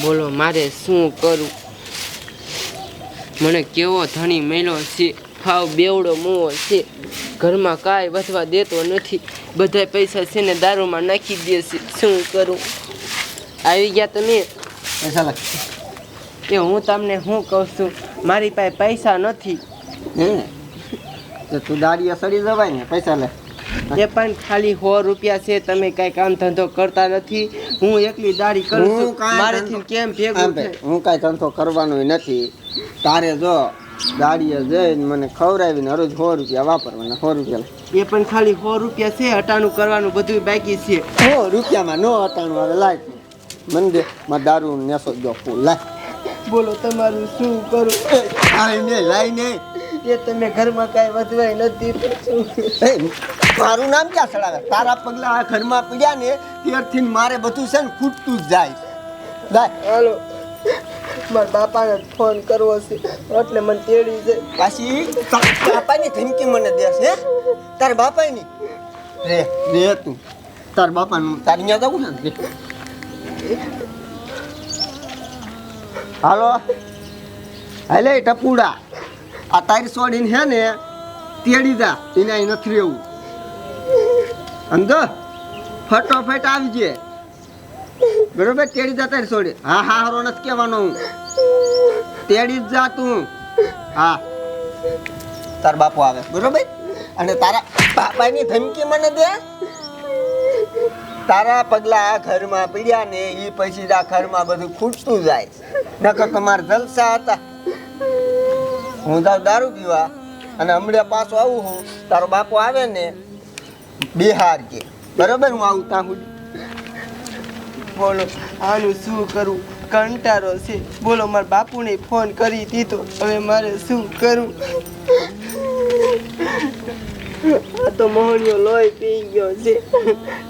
બોલો મારે શું કરું? મને કેવો ધણી મેલો છે? ફાવ બેવડો મોવો છે. ઘરમાં કાંઈ વધવા દેતો નથી. બધા પૈસા છે ને દારૂમાં નાખી દે છે. શું કરું? આવી ગયા તમે? પૈસા લાગ એ હું તમને શું કહું છું? મારી પાસે પૈસા નથી. હે? તો તું દાડિયા સડી જવાય ને પૈસા લે. એ પણ ખાલી સો રૂપિયા છે તમે કાંઈ કામ ધંધો કરતા નથી. હું એકલી દાઢી કરું છું. મારેથી કેમ ભેગું હું કાંઈ ધંધો કરવાનો નથી. તારે જો દાડીએ જઈને મને ખવડાવીને રોજ સો રૂપિયા વાપરવાના સો રૂપિયા એ પણ ખાલી સો રૂપિયા છે હટાણું કરવાનું બધું બાકી છે. સો રૂપિયામાં નો અટાણું આવે લાય મને દે મારે દારૂ નેસો જો લાય. બોલો તમારું શું કરું? લાય નહીં લાય ને એ તમે ઘરમાં કાંઈ વધવાય નથી? મારું નામ ક્યાં ચડાવે તારા પગલા આ ઘરમાં પીડ્યા ને ત્યારથી મારે બધું છે ને ખૂટતું જ જાય. હાલો. મારા બાપાને ફોન કરવો છે. એટલે મને તેડી છે પાછી તારા બાપાની ધમકી મને દે છે તારા બાપાની? રે રે તું. તારા બાપાનું તારી ત્યાં જવું છે ને? હાલો. હાલે ટપુડા. આ તારી સોડીને હે ને, તેડી જા, એને અહીં નથી રહેવું. સમજો? ફટોફટ આવી જે બરોબર? તેડી જા તારી સોડી હા હા, હારો નથી કહેવાનો હું. તેડી જ જા તું. હા. તાર બાપુ આવે. બરોબર? અને તારા બાપાની ધમકી મને દે. તારા પગલા ઘરમાં પીડ્યા ને એ પછી આ ઘરમાં બધું ખૂટતું જાય. નકર તમારે જલસા હતા. હું જાઉં દારૂ પીવા અને હમણાં પાછો આવું હું, તારો બાપુ આવે ને, બિહાર કે. બરોબર હું આવું ત્યાં સુધી? બોલો આનું શું કરું? કંટારો છે. બોલો, મારા બાપુને ફોન કરી દીધો. હવે મારે શું કરું? આ તો મોહણીઓ લોહી પી ગયો છે.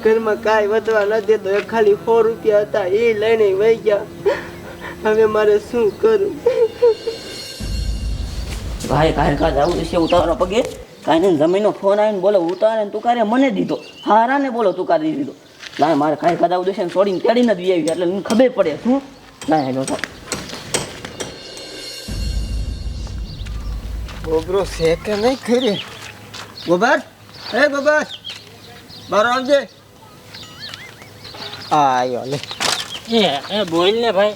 ઘરમાં કાંઈ વધવા ન દેતો એ ખાલી સો રૂપિયા હતા એ લઈને વહી ગયા. હવે મારે શું કરું? ભાઈ કાંઈ કાંઈ જવું છે ઉતારો પગે. કાંઈ નહીં જમીનનો ફોન આવીને બોલો ઉતારે તું કારે મને દીધો. હારાને બોલો તું તુકારી દીધો ના મારે કાંઈ કાંઈ જવું છે છોડીને તેડીને જ આવી એટલે મને ખબર પડે શું? ના હેલો તો ગોબરો છે કે નહીં ખરી? ગોબર? હે ગોબર! બાર આવજે. આ આવ્યો લે. એ એ બોલ ને ભાઈ.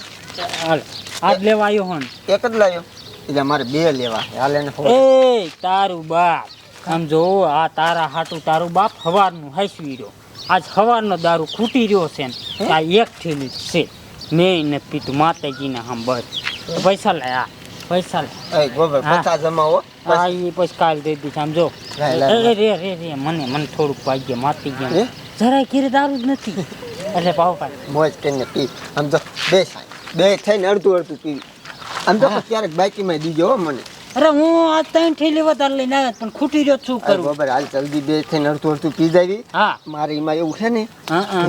હાલ હાથ લેવા આવ્યો હોન. એક જ લાવ્યો. એટલે મારે બે લેવા છે. હાલે ને એ તારું બાપ. આમ જો આ તારા હાટું તારું બાપ હવારનું હાસવી રહ્યો. આજ હવારનો દારૂ ખૂટી રહ્યો છે ને આ એક થેલી છે. મેં ને પીતું માતાજીને આમ બસ. પૈસા લે આ પૈસા લે. ગોબર. જમાવો એ પછી કાલ દઈ દીધું સમજો રે રે રે મને મને થોડુંક ભાગ્ય માતી? ગયા જરાય કીરે દારૂ જ નથી. એટલે પાવ મોજ કરીને પી. આમ તો બે બે થઈને અડધું અડધું પી. આમ તો ક્યારેક બાકીમાં દીજો હો મને. અરે હું આ ત્રણ ઠેલી વધારે લઈને આવ્યો પણ ખૂટી રહ્યો છું કરું? બરાબર હાલ જલ્દી બે થઈને અડધું અડધું પી જાવી. હા. મારે એમાં એવું છે ને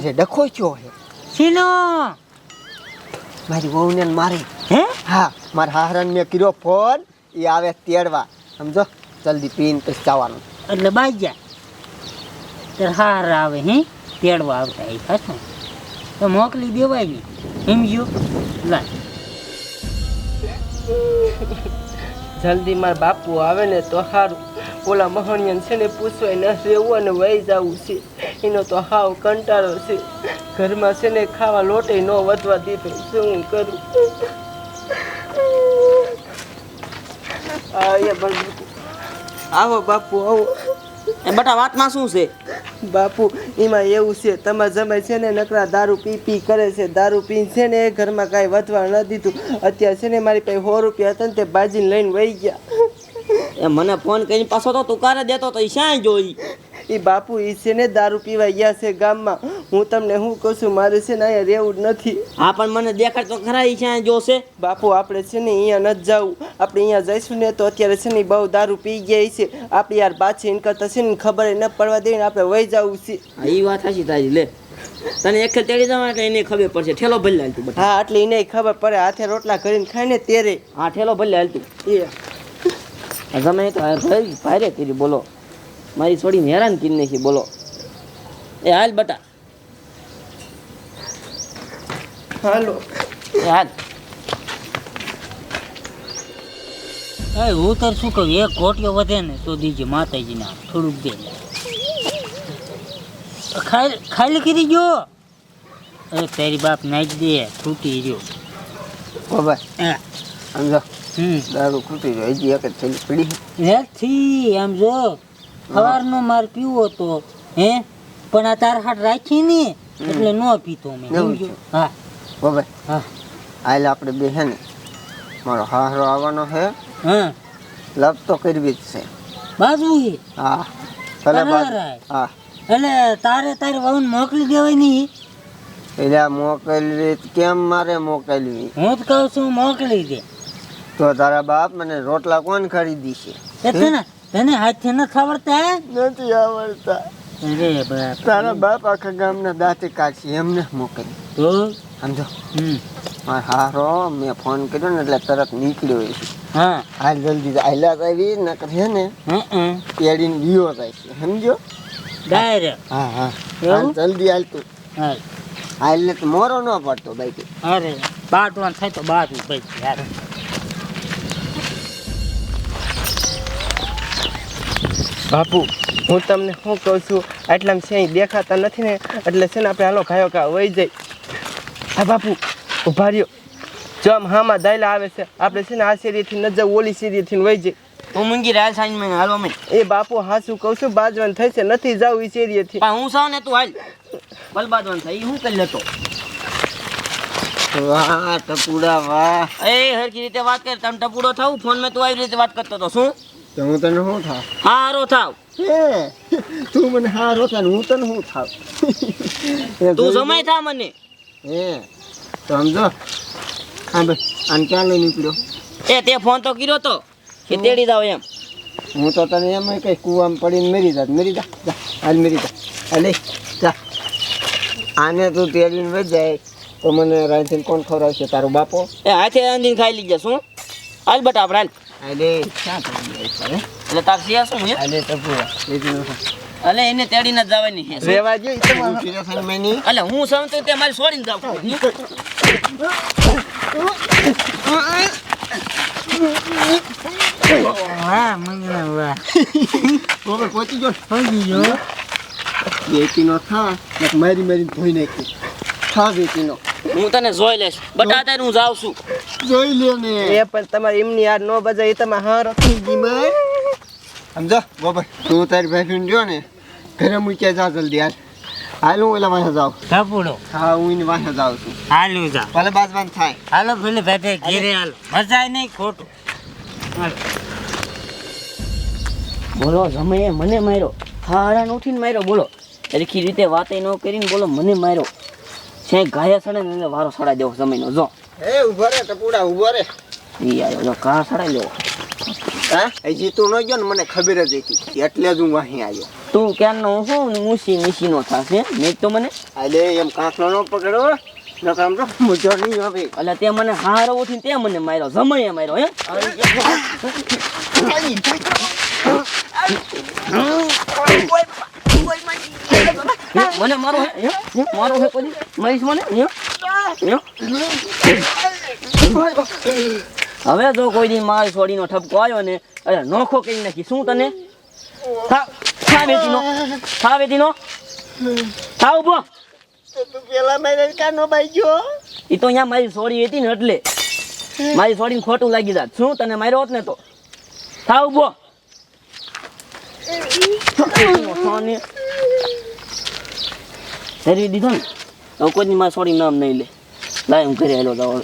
કે ડખો થયો છે. સીનો મારી વહુને મારે. હે? હા મારા હાહરાને મેં કર્યો ફોન એ આવે તેડવા. સમજો? જલ્દી પીને પછી જવાનું. એટલે બાઈ જાય ત્યારે હાર આવે હે? તેડવા આવતા એ ખાસ તો મોકલી દેવાય નહીં સમજ્યું? લાય. જલ્દી મારા બાપુ આવે ને તો સારું ઓલા મહણિયન છે ને પૂછવાય ન રહેવું અને વહી જવું છે. એનો તો હાવ કંટાળો છે. ઘરમાં છે ને ખાવા લોટે ન વધવા દીધો. શું કરું? આવો બાપુ, આવો. બટા વાતમાં શું છે? બાપુ, એમાં એવું છે, તમારા જમાઈ છે ને નકરા દારૂ પી પી કરે છે, દારૂ પીને છે ને ઘરમાં કાંઈ વધવા ન દીધું. અત્યારે છે ને મારી પાસે સો રૂપિયા હતા ને તે બાજીને લઈને વહી ગયા. એ મને ફોન કરીને પાછો તો તું કારે દેતો તો એ શ્યાંય જોઈ. એ બાપુ એ છે ને દારૂ પીવા ગયા છે ગામમાં. હું તમને શું કહું છું મારે છે ને અહીંયા રહેવું જ નથી. હા પણ મને દેખાડ તો ખરા એ શ્યાંય જોશે. બાપુ આપણે છે ને અહીંયા નથી જવું આપણે અહીંયા જઈશું ને તો અત્યારે છે ને બહુ દારૂ પી ગયા છે. આપણે યાર પાછી એન કરતા છે ને ખબર ન પડવા દઈને આપણે વહી જવું છે. હા એ વાત હાચી તારી લે. તને એક તેડી જવા એટલે એને ખબર પડશે. ઠેલો ભલે હાલતું હા એટલે એને ખબર પડે હાથે રોટલા કરીને ખાય ને તેરે હા ઠેલો ભલે હાલતું એ. તમે તો ભાઈ રે કરી બોલો. મારી છોડીને હેરાન કરી નાખી બોલો. એ હાલ બટા. હાલો. હાલ. એ હું તાર શું કહું એક કોટિયો વધે ને તો દીજે માતાજીને થોડુંક દે. ખાઈ ખાલી કરી ગયો? અરે તારી બાપ નાખી દે તૂટી રહ્યો. બાબા હે. સમજો હમ. દારૂ ખૂટી રહ્યો હજી એક જ પડી નથી આમ જો. સવારનો માર પીવો તો હે? પણ આ તાર હાટ રાખી ને એટલે ન પીતો મેં. હા. બાબા હા. આયલા આપણે બે હે ને મારો હારો આવવાનો છે હા. લપ તો કરવી જ છે. બાજુ હે. હા. ભલે. હા. એટલે તારે તારે વહુને મોકલી દેવાય નહીં? એટલે મોકલવી કેમ મારે મોકલવી? હું જ કહું છું મોકલી દે. તો તારા બાપ મને રોટલા કોણ ખરીદી છે? એ તને હાથથી ન ખબરતા નથી આવડતા. અરે બાપ. તારા બાપ આખા ગામના દાંતે કાઢશે એમને મોકલી. તો? સમજો? હમ. હારો મેં ફોન કર્યો ને એટલે તરત નીકળ્યો છે હા. હાલ જલ્દી આયલા આવી નકર છે ને પેડીને વિયો થાય છે સમજો? ડાયરેક્ટ? હા હા. હાલ જલ્દી હાલ તું. હા હાલ. ને તો મોરો ન પડતો બાઈક. અરે બાટવાન થાય તો બાજુ ભાઈ યાર બાપુ હું તમને શું કહું છું? આટલામાં છે દેખાતા નથી ને એટલે છે ને આપણે હાલો ખાયો કા વહી જાય હા બાપુ ઊભા રહ્યો. જો આમ હામાં દાયલા આવે છે આપણે છે ને આ શેરીથી ન જવું ઓલી શેરીથી વહી જાય હું મૂંગી રાલ સાંજમાં હાલવા માં એ બાપુ હાસું કહું છું? બાજવાન થશે નથી જાવ એ શેરીએથી. હું સાવ ને તું હાલ. બલબાદવાન થાય હું કરી લેતો? વાહ ટપુડા વાહ. એ હરખી રીતે વાત કર તમે ટપુડો થાવ ફોન મેં તું આવી રીતે વાત કરતો તો શું? તો હું તને શું થાવ? હારો થાવ. હે? તું મને હારો થાય હું તને શું થાવ? તું જમાય થા મને. હે? તો સમજો. હા ભાઈ આને ક્યાં લઈ નીકળ્યો? એ તે ફોન તો કર્યો તો કે તેડી જાવ એમ. હું તો તને એમ કઈ કુવામાં પડીને મરી જાત. મરી જા જા. હાલ મરી જા. હાલે જા. આને તું તેડીને વધ જાય. તો મને રાંધીને કોણ ખવડાવશે? તારો બાપો? એ હાથે રાંધીને ખાઈ લીધે શું? હાલ બટા આપણે હાલ. એટલે તાર સિયા શું હે એટલે ટપુડા અલે એને તેડીને જ જવાની છે? રેવા જો તો હું પીરો થઈને મેની. અલે હું સમજતો તે મારી છોડીને જાવ વાહ મંગના વાહ. બરોબર પહોંચી ગયો. પહોંચી ગયો. બેટીનો થા એક મારી મારીને ધોઈ નાખી. થા બેટીનો હું તને જોઈ લઈશ. બટા અત્યારે હું જાઉં છું જોઈ લે ને. એ પણ તમારે એમની યાર નો બજાય એ તમે હારો બીમાર સમજો? બાબા તું તારી ભાઈ જો ને ઘરે મૂક્યા જા જલ્દી યાર હાલ હું એલા વાંસે જાઉં. ટપુડો હા હું એની વાંસે જાઉં છું. હાલ્યું જા. ભલે બાજવાન થાય. હાલો ભલે ભાઈ ઘેરે હાલ. મજા નહીં ખોટું. હાલો. બોલો જમે મને માર્યો. હારાને ઉઠીને માર્યો બોલો. સરખી રીતે વાતે ન કરીને બોલો મને માર્યો. છે ગાયા સડે ને એને વારો સડાઈ દેવો જમીનો જો. એ ઊભો રે ટપુડા ઊભો રે. ઈ આયો જો ઘા સડાઈ લેવો હા? એ તું ન ગયો ને મને ખબર જ હતી. એટલે જ હું વાહી આવ્યો. તું ક્યારનો હું શું મૂસી મીસી નો થશે નહીં તો મને? અલે એમ કાંકનો ન પકડો ન કામ તો મજો નહીં આવે. એટલે તે મને હારો ઉઠીને તે મને માર્યો જમઈએ માર્યો હે? મને મારો હે? મારો હે પછી મારીશ મને? હવે જો કોઈ દી મારી છોડીનો ઠપકો આવ્યો ને અરે નોખો કરી નાખી. શું તને? થા બેટીનો. થા બેટીનો. થા ઊભો. તો પેલા મારે કાનો બાઈ ગયો એ તો અહીંયા મારી સોડી હતી ને એટલે. મારી સોડીને ખોટું લાગી જાત. શું તને માર્યો હોત ને તો? થા ઊભો. ફેરવી દીધો ને? હવે કોઈ મારી સોડી નામ નહીં લે. લાય હું ઘરે આવેલો જાવ